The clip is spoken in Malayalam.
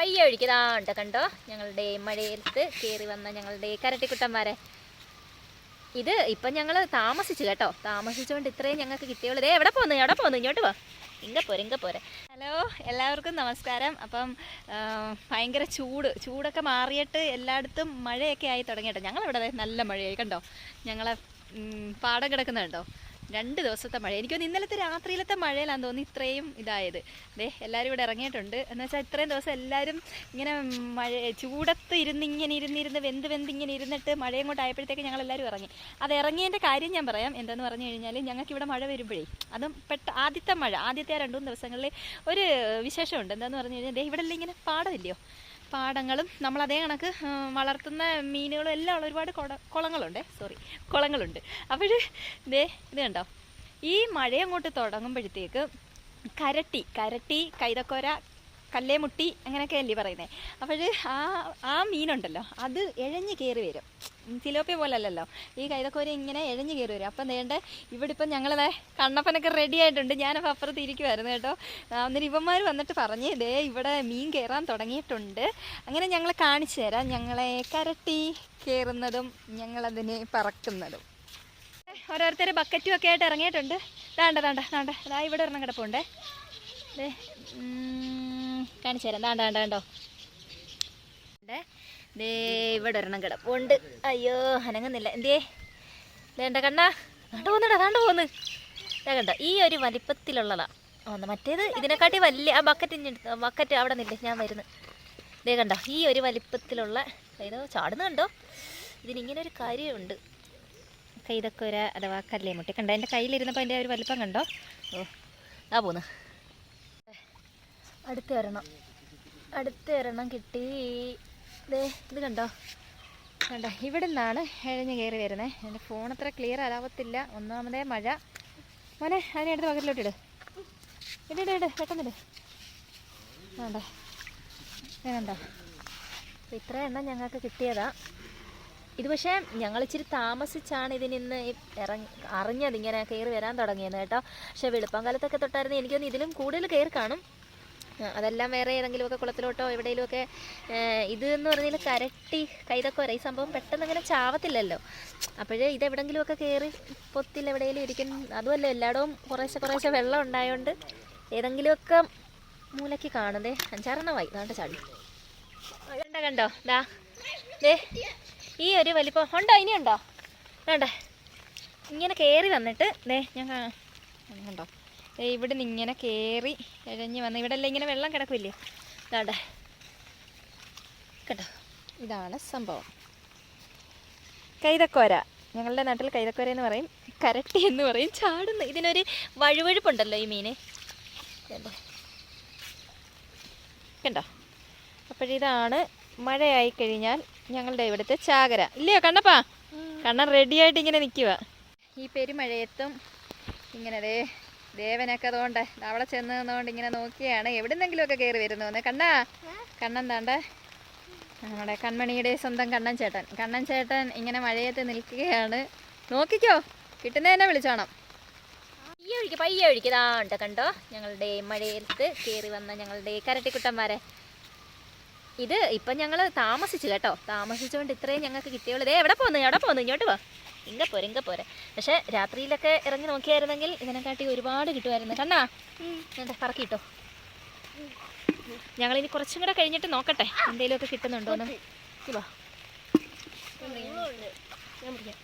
പയ്യെ ഒഴിക്കതാണ്ട് കണ്ടോ? ഞങ്ങളുടെ മഴയത്ത് കയറി വന്ന ഞങ്ങളുടെ കരട്ടിക്കുട്ടന്മാരെ. ഇത് ഇപ്പം ഞങ്ങൾ താമസിച്ചു കേട്ടോ. താമസിച്ചുകൊണ്ട് ഇത്രയും ഞങ്ങൾക്ക് കിട്ടിയുള്ളൂ. ദേ എവിടെ പോന്നു? എവിടെ പോന്നു? ഇങ്ങോട്ട് പോ. ഇങ്ങ പോരെ ഇങ്ക പോരെ. ഹലോ എല്ലാവർക്കും നമസ്കാരം. അപ്പം ഭയങ്കര ചൂട്. ചൂടൊക്കെ മാറിയിട്ട് എല്ലായിടത്തും മഴയൊക്കെ ആയി തുടങ്ങിയിട്ടോ. ഞങ്ങളിവിടെ നല്ല മഴയായി. കണ്ടോ? ഞങ്ങളെ പാടം കിടക്കുന്നുണ്ടോ? രണ്ട് ദിവസത്തെ മഴ. എനിക്കൊന്ന് ഇന്നലത്തെ രാത്രിയിലത്തെ മഴയിലാന്ന് തോന്നി ഇത്രയും ഇതായത്. ദേ എല്ലാവരും ഇവിടെ ഇറങ്ങിയിട്ടുണ്ട്. എന്ന് വെച്ചാൽ ഇത്രയും ദിവസം എല്ലാവരും ഇങ്ങനെ മഴ ചൂടത്ത് ഇരുന്ന് ഇങ്ങനെ ഇരുന്നിരുന്ന് വെന്ത് വെന്ത് ഇങ്ങനെ ഇരുന്നിട്ട് മഴയും കൊണ്ട് ആയപ്പോഴത്തേക്ക് ഞങ്ങൾ എല്ലാവരും ഇറങ്ങി. അത് ഇറങ്ങിയതിന്റെ കാര്യം ഞാൻ പറയാം. എന്താന്ന് പറഞ്ഞു കഴിഞ്ഞാൽ ഞങ്ങൾക്ക് ഇവിടെ മഴ വരുമ്പോഴേ അതും പെട്ട ആദ്യത്തെ മഴ ആദ്യത്തെ രണ്ടു മൂന്ന് ദിവസങ്ങളിൽ ഒരു വിശേഷമുണ്ട്. എന്താന്ന് പറഞ്ഞു കഴിഞ്ഞാൽ ഇവിടെ ഇങ്ങനെ പാടമില്ലയോ? പാടങ്ങളും നമ്മൾ അതേ കണക്ക് വളർത്തുന്ന മീനുകളും എല്ലാം ഉള്ള ഒരുപാട് കുട കുളങ്ങളുണ്ട്. സോറി കുളങ്ങളുണ്ട്. അപ്പോൾ ഇതേ ഇത് കണ്ടോ? ഈ മഴ അങ്ങോട്ട് തുടങ്ങുമ്പോഴത്തേക്ക് കരട്ടി കരട്ടി കൈതക്കോര കല്ലേമുട്ടി അങ്ങനെയൊക്കെ അല്ലേ പറയുന്നത് അപ്പോൾ ആ ആ മീനുണ്ടല്ലോ അത് എഴഞ്ഞ് കയറി വരും. തിലോപ്പിയ പോലെ അല്ലല്ലോ ഈ കൈതക്കോര ഇങ്ങനെ എഴഞ്ഞു കയറി വരും. അപ്പം നേണ്ട ഇവിടെ ഇപ്പം ഞങ്ങളെ കണ്ണപ്പനൊക്കെ റെഡി ആയിട്ടുണ്ട്. ഞാനപ്പോൾ അപ്പുറത്ത് ഇരിക്കുമായിരുന്നു കേട്ടോ. അന്നേരം ഇവന്മാർ വന്നിട്ട് പറഞ്ഞ് ദേ ഇവിടെ മീൻ കയറാൻ തുടങ്ങിയിട്ടുണ്ട്. അങ്ങനെ ഞങ്ങൾ കാണിച്ചു തരാം. ഞങ്ങളെ കരട്ടി കയറുന്നതും ഞങ്ങളതിനെ പറക്കുന്നതും. ഓരോരുത്തർ ബക്കറ്റും ഒക്കെ ആയിട്ട് ഇറങ്ങിയിട്ടുണ്ട്. താണ്ട താണ്ട താണ്ട അതാ ഇവിടെ ഒരെണ്ണം കിടപ്പുണ്ടേ. കാണിച്ചു തരാം. താണ്ട ദേ, ഇവിടെ ഒരെണ്ണം കിടപ്പുണ്ട്. അയ്യോ അനങ്ങുന്നില്ല. എന്തേ വേണ്ട കണ്ണാ കണ്ടു. പോന്നടാ കണ്ടു പോന്ന് ഞാൻ കണ്ട ഈ ഒരു വലിപ്പത്തിലുള്ളതാ. ഒന്ന് മറ്റേത് ഇതിനെക്കാട്ടി വലിയ ആ ബക്കറ്റ് ബക്കറ്റ് അവിടെ നില്ല ഞാൻ വരുന്നു. ദേ കണ്ട ഈ ഒരു വലിപ്പത്തിലുള്ള ഏതോ ചാടുന്നു കണ്ടോ? ഇതിനിങ്ങനെ ഒരു കാര്യമുണ്ട്. ഒരു അഥവാ കല്ലേമുട്ടി കണ്ടോ എന്റെ കയ്യിലിരുന്നപ്പോൾ അതിന്റെ ഒരു വലിപ്പം കണ്ടോ? ഓ ആ പോന്ന്. അടുത്ത ഒരെണ്ണം. അടുത്ത ഒരെണ്ണം കിട്ടി. ദേ ഇത് കണ്ടോ? കണ്ടോ? ഇവിടെ നിന്നാണ് എഴഞ്ഞ് കയറി വരുന്നത് എന്റെ ഫോൺ അത്ര ക്ലിയർ ആവാത്തില്ല ഒന്നാമതേ മഴ. മോനെ അതിനെ എടുത്ത് പകലിലോട്ട് ഇട്. ഇട് ഇട് പെട്ടെന്നിട്. വേണ്ടേ. വേണ്ട ഇത്ര എണ്ണം ഞങ്ങൾക്ക് കിട്ടിയതാ. ഇത് പക്ഷേ ഞങ്ങൾ ഇച്ചിരി താമസിച്ചാണ് ഇതിനിന്ന് ഇറങ്ങി അറിഞ്ഞത് ഇങ്ങനെ കയറി വരാൻ തുടങ്ങിയത് കേട്ടോ. പക്ഷേ വെളുപ്പം കാലത്തൊക്കെ തൊട്ടായിരുന്നു. എനിക്കൊന്ന് ഇതിലും കൂടുതൽ കയറി കാണും. അതെല്ലാം വേറെ ഏതെങ്കിലുമൊക്കെ കുളത്തിലോട്ടോ എവിടെയെങ്കിലുമൊക്കെ ഇത് എന്ന് പറഞ്ഞാൽ കരട്ടി കൈതക്കോര ഈ സംഭവം പെട്ടെന്ന് അങ്ങനെ ചാവത്തില്ലല്ലോ. അപ്പോഴേ ഇത് എവിടെങ്കിലുമൊക്കെ കയറി പൊത്തിൽ എവിടെയെങ്കിലും ഇരിക്കും. അതുമല്ല എല്ലായിടവും കുറേശ്ശെ കുറേശ്ശെ വെള്ളം ഉണ്ടായതുകൊണ്ട് ഏതെങ്കിലുമൊക്കെ മൂലയ്ക്ക് കാണുന്നേ. അഞ്ചാറെണ്ണമായി അതാണ്ട് ചാടി. കണ്ടോ കണ്ടോ? ദാ. ദേ ഈ ഒരു വലിപ്പം ഉണ്ടോ? ഇനിയുണ്ടോ? വേണ്ട ഇങ്ങനെ കയറി വന്നിട്ട് ദേ ഞാൻ കണ്ടോ? ഇവിടെ നിന്ന് ഇങ്ങനെ കയറി ഇഴഞ്ഞ് വന്ന്. ഇവിടെ എല്ലാം ഇങ്ങനെ വെള്ളം കിടക്കില്ലേ? ഇതാണ്ടേ കേട്ടോ ഇതാണ് സംഭവം. കൈതക്കോര. ഞങ്ങളുടെ നാട്ടിൽ കൈതക്കോര എന്ന് പറയും. കരട്ടി എന്ന് പറയും. ചാടുന്നു ഇതിനൊരു വഴുവഴുപ്പുണ്ടല്ലോ ഈ മീന്. കണ്ടോ? അപ്പോഴിതാണ് മഴയായി കഴിഞ്ഞാൽ ഞങ്ങളുടെ ഇവിടുത്തെ ചാകര. ഇല്ലയോ കണ്ണപ്പാ? കണ്ണൻ റെഡിയായിട്ട് ഇങ്ങനെ നിൽക്കുക ഈ പെരുമഴയത്തും ഇങ്ങനെ ദേ ദേവനൊക്കെ അതുകൊണ്ട് അവിടെ ചെന്ന് നിന്നുകൊണ്ട് ഇങ്ങനെ നോക്കിയാണ്. എവിടെന്നെങ്കിലുമൊക്കെ കയറി വരുന്നു കണ്ണാ. കണ്ണൻ താണ്ട? നമ്മുടെ കൺമണിയുടെ സ്വന്തം കണ്ണൻ ചേട്ടൻ. കണ്ണൻ ചേട്ടൻ ഇങ്ങനെ മഴയത്ത് നിൽക്കുകയാണ്. നോക്കിക്കോ. കിട്ടുന്നതന്നെ വിളിച്ചോണം. പയ്യ ഒഴിക്ക് പയ്യെ ഒഴിക്കതാണ്ട് കണ്ടോ? ഞങ്ങളുടെ മഴയത്ത് കയറി വന്ന ഞങ്ങളുടെ കരട്ടിക്കുട്ടന്മാരെ. ഇത് ഇപ്പം ഞങ്ങൾ താമസിച്ചു കേട്ടോ. താമസിച്ചുകൊണ്ട് ഇത്രയും ഞങ്ങൾക്ക് കിട്ടിയുള്ളൂ. ദേ എവിടെ പോന്നു? എവിടെ പോന്നു? ഇങ്ങോട്ട് പോ ഇങ്ങ പോരെ ഇങ്ങ പോരെ. പക്ഷേ രാത്രിയിലൊക്കെ ഇറങ്ങി നോക്കിയായിരുന്നെങ്കിൽ ഇതിനെക്കാട്ടി ഒരുപാട് കിട്ടുമായിരുന്നു. കണ്ണാ എന്താ പറക്കിട്ടോ ഞങ്ങളിനി കുറച്ചും കൂടെ കഴിഞ്ഞിട്ട് നോക്കട്ടെ. എന്തെങ്കിലുമൊക്കെ കിട്ടുന്നുണ്ടോന്ന്. ഇവാ ഞാൻ പിടിക്കാം